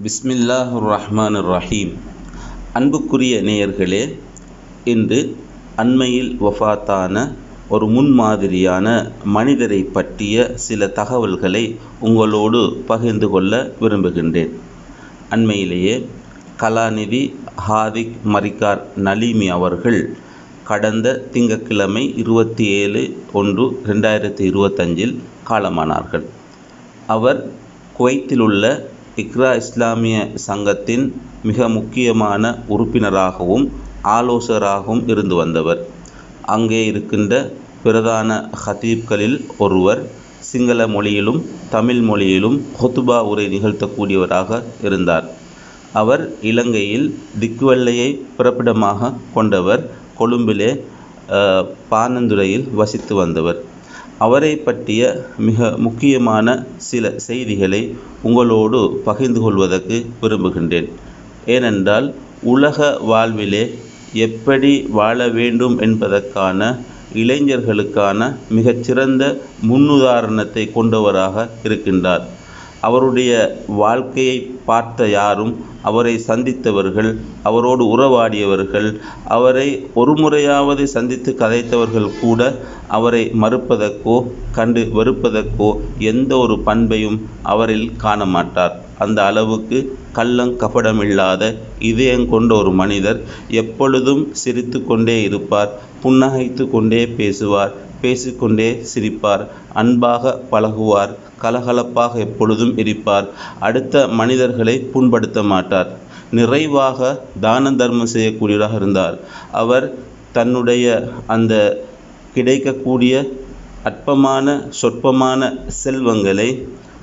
பிஸ்மில்லாஹ் ரஹ்மான் ரஹீம் அன்புக்குரிய நேயர்களே இன்று அண்மையில் வஃபாத்தான ஒரு முன்மாதிரியான மனிதரை பற்றிய சில தகவல்களை உங்களோடு பகிர்ந்து கொள்ள விரும்புகின்றேன். அண்மையிலேயே கலாநிதி ஹாதிக் மரிக்கார் நலீமி அவர்கள் கடந்த திங்கட்கிழமை இருபத்தி ஏழு ஒன்று ரெண்டாயிரத்தி இருபத்தஞ்சில் காலமானார்கள். அவர் குவைத்தில் உள்ள இக்ரா இஸ்லாமிய சங்கத்தின் மிக முக்கியமான உறுப்பினராகவும் ஆலோசகராகவும் இருந்து வந்தவர். அங்கே இருக்கின்ற பிரதான ஹதீப்களில் ஒருவர் சிங்கள மொழியிலும் தமிழ் மொழியிலும் ஹொத்துபா உரை நிகழ்த்தக்கூடியவராக இருந்தார். அவர் இலங்கையில் திக்வெல்லையை பிறப்பிடமாக கொண்டவர் கொழும்பிலே பானந்துரையில் வசித்து வந்தவர். அவரை பற்றிய மிக முக்கியமான சில செய்திகளை உங்களோடு பகிர்ந்து கொள்வதற்கு விரும்புகின்றேன். ஏனென்றால் உலக வாழ்விலே எப்படி வாழ வேண்டும் என்பதற்கான இளைஞர்களுக்கான மிகச்சிறந்த முன்னுதாரணத்தை கொண்டவராக இருக்கின்றார். அவருடைய வாழ்க்கையை பார்த்த யாரும் அவரை சந்தித்தவர்கள் அவரோடு உறவாடியவர்கள் அவரை ஒரு முறையாவது சந்தித்து கதைத்தவர்கள் கூட அவரை மறுப்பதற்கோ கண்டு வெறுப்பதற்கோ எந்த ஒரு பண்பையும் அவரில் காண மாட்டார் அந்த அளவுக்கு கள்ளம் கபடமில்லாத இதயம் கொண்ட ஒரு மனிதர் எப்பொழுதும் சிரித்து கொண்டே இருப்பார் புன்னகைத்து கொண்டே பேசுவார் பேசிக்கொண்டே சிரிப்பார் அன்பாக பழகுவார் கலகலப்பாக எப்பொழுதும் இருப்பார். அடுத்த மனிதர்களை புண்படுத்த மாட்டார். நிறைவாக தான தர்மம் செய்யக்கூடியவராக இருந்தார். அவர் தன்னுடைய அந்த கிடைக்கக்கூடிய அற்பமான சொற்பமான செல்வங்களை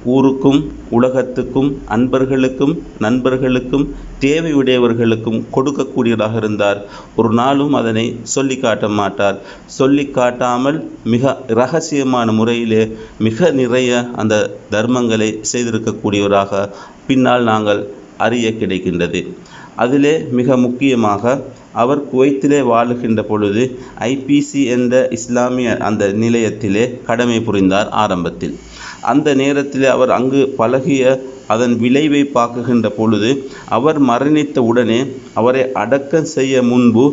ஊருக்கும் உலகத்துக்கும் அன்பர்களுக்கும் நண்பர்களுக்கும் தேவையுடையவர்களுக்கும் கொடுக்கக்கூடியவராக இருந்தார். ஒரு நாளும் அதனை சொல்லி காட்ட மாட்டார். சொல்லி காட்டாமல் மிக இரகசியமான முறையிலே மிக நிறைய அந்த தர்மங்களை செய்திருக்கக்கூடியவராக பின்னால் நாங்கள் அறிய கிடைக்கின்றது. அதிலே மிக முக்கியமாக அவர் குவைத்திலே வாழுகின்ற பொழுது ஐபிசி என்ற இஸ்லாமிய அந்த நிலையத்திலே கடமை புரிந்தார் ஆரம்பத்தில். அந்த நேரத்தில் அவர் அங்கு பழகிய அதன் விளைவை பார்க்குகின்ற பொழுது அவர் மரணித்த உடனே அவரை அடக்கம் செய்ய முன்பு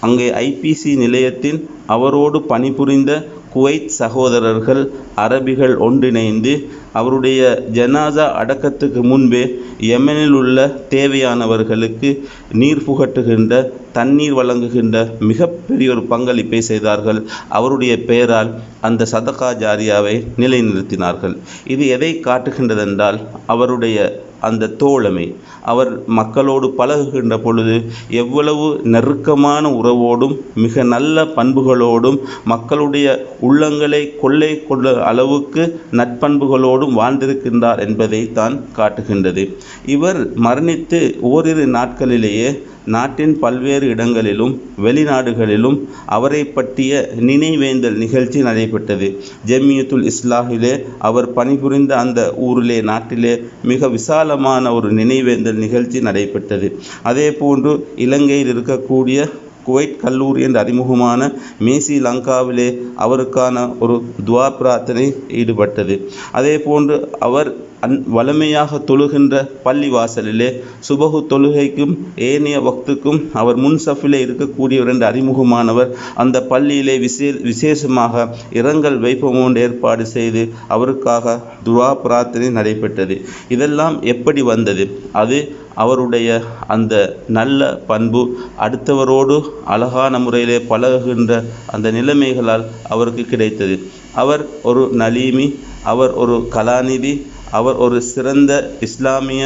அங்கே ஐபிசி நிலையத்தின் அவரோடு பணிபுரிந்த குவைத் சகோதரர்கள் அரபிகள் ஒன்றிணைந்து அவருடைய ஜனாசா அடக்கத்துக்கு முன்பே யெமனில் உள்ள தேவையானவர்களுக்கு நீர் புகட்டுகின்ற தண்ணீர் வழங்குகின்ற மிகப்பெரிய ஒரு பங்களிப்பை செய்தார்கள். அவருடைய பெயரால் அந்த சதகா ஜாரியாவை நிலைநிறுத்தினார்கள். இது எதை காட்டுகின்றதென்றால் அவருடைய அந்த தோழமை. அவர் மக்களோடு பழகுகின்ற பொழுது எவ்வளவு நெருக்கமான உறவோடும் மிக நல்ல பண்புகளோடும் மக்களுடைய உள்ளங்களை கொள்ளை கொள்ள அளவுக்கு நட்பண்புகளோடும் வாழ்ந்திருக்கின்றார் என்பதை தான் காட்டுகின்றது. இவர் மரணித்து ஓரிரு நாட்களிலேயே நாட்டின் பல்வேறு இடங்களிலும் வெளிநாடுகளிலும் அவரை பற்றிய நினைவேந்தல் நிகழ்ச்சி நடைபெற்றது. ஜெமியத்துல் இஸ்லாஹிலே அவர் பணிபுரிந்த அந்த ஊரிலே நாட்டிலே மிக விசாலமான ஒரு நினைவேந்தல் நிகழ்ச்சி நடைபெற்றது. அதே போன்று இலங்கையில் இருக்கக்கூடிய குவைட் கல்லூரி என்ற அறிமுகமான மேசி லங்காவிலே அவருக்கான ஒரு துவா பிரார்த்தனை ஈடுபட்டது. அதே போன்று அவர் அன் வலிமையாக தொழுகின்ற பள்ளி வாசலிலே சுபகு தொழுகைக்கும் ஏனைய வக்துக்கும் அவர் முன்சஃபிலே இருக்கக்கூடியவர் என்று அறிமுகமானவர் அந்த பள்ளியிலே விசே விசேஷமாக இரங்கல் வைப்பம் ஏற்பாடு செய்து அவருக்காக துவா பிரார்த்தனை நடைபெற்றது. இதெல்லாம் எப்படி வந்தது? அது அவருடைய அந்த நல்ல பண்பு அடுத்தவரோடு அழகான முறையிலே பழகுகின்ற அந்த நிலைமைகளால் அவருக்கு கிடைத்தது. அவர் ஒரு நலீமி அவர் ஒரு கலாநிதி அவர் ஒரு சிறந்த இஸ்லாமிய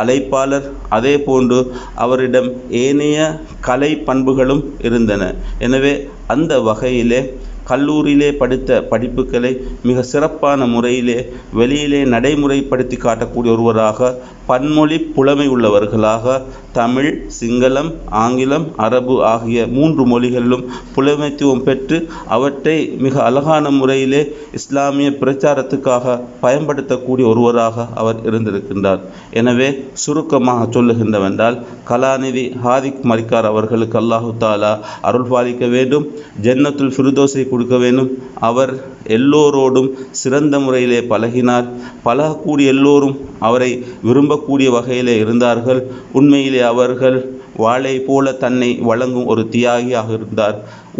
அழைப்பாளர். அதே போன்று அவரிடம் ஏனைய கலை பண்புகளும் இருந்தன. எனவே அந்த வகையிலே கல்லூரியிலே படித்த படிப்புகளை மிக சிறப்பான முறையிலே வெளியிலே நடைமுறைப்படுத்தி காட்டக்கூடிய ஒருவராக பன்மொழி புலமை உள்ளவர்களாக தமிழ் சிங்களம் ஆங்கிலம் அரபு ஆகிய மூன்று மொழிகளிலும் புலமைத்துவம் பெற்று அவற்றை மிக அழகான முறையிலே இஸ்லாமிய பிரச்சாரத்துக்காக பயன்படுத்தக்கூடிய ஒருவராக அவர் இருந்திருக்கின்றார். எனவே சுருக்கமாக சொல்லுகின்றவென்றால் கலாநிதி ஹாதிக் மரிக்கார் அவர்களுக்கு அல்லாஹு தாலா அருள் பாலிக்க வேண்டும். ஜன்னத்துல் ஃபிருதோசை கொடுக்க வேண்டும். அவர் எல்லோரோடும் சிறந்த முறையிலே பழகினார். பழகக்கூடிய எல்லோரும் அவரை விரும்பக்கூடிய வகையிலே இருந்தார்கள். உண்மையிலே அவர்கள் வாளை போல தன்னை வழங்கும் ஒரு தியாகியாக இருந்தார்.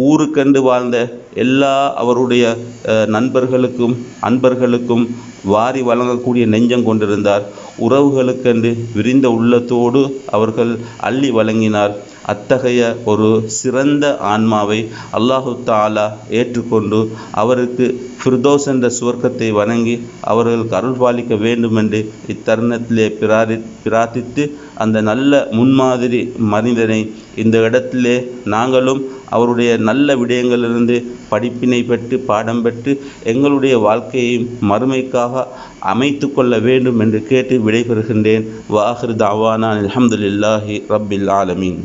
ஊருக்கண்டு வாழ்ந்த எல்லா அவருடைய நண்பர்களுக்கும் அன்பர்களுக்கும் வாரி வழங்கக்கூடிய நெஞ்சம் கொண்டிருந்தார். உறவுகளுக்கென்று விரிந்த உள்ளத்தோடு அவர்கள் அள்ளி வழங்கினார். அத்தகைய ஒரு சிறந்த ஆன்மாவை அல்லாஹு தாலா ஏற்றுக்கொண்டு அவருக்கு ஃபிர்தோஸ் என்ற சுவர்க்கத்தை வணங்கி அவர்களுக்கு அருள் பாலிக்க வேண்டும் என்று இத்தருணத்திலே பிராரி பிரார்த்தித்து அந்த நல்ல முன்மாதிரி மனிதனை இந்த இடத்திலே நாங்களும் அவருடைய நல்ல விடயங்களிலிருந்து படிப்பினை பெற்று பாடம் பெற்று எங்களுடைய வாழ்க்கையை மறுமைக்காக அமைத்து கொள்ள வேண்டும் என்று கேட்டு விடைபெறுகின்றேன். வாஹிர் தாவானா அலமதுல்லாஹி ரப்பில் ஆலமீன்.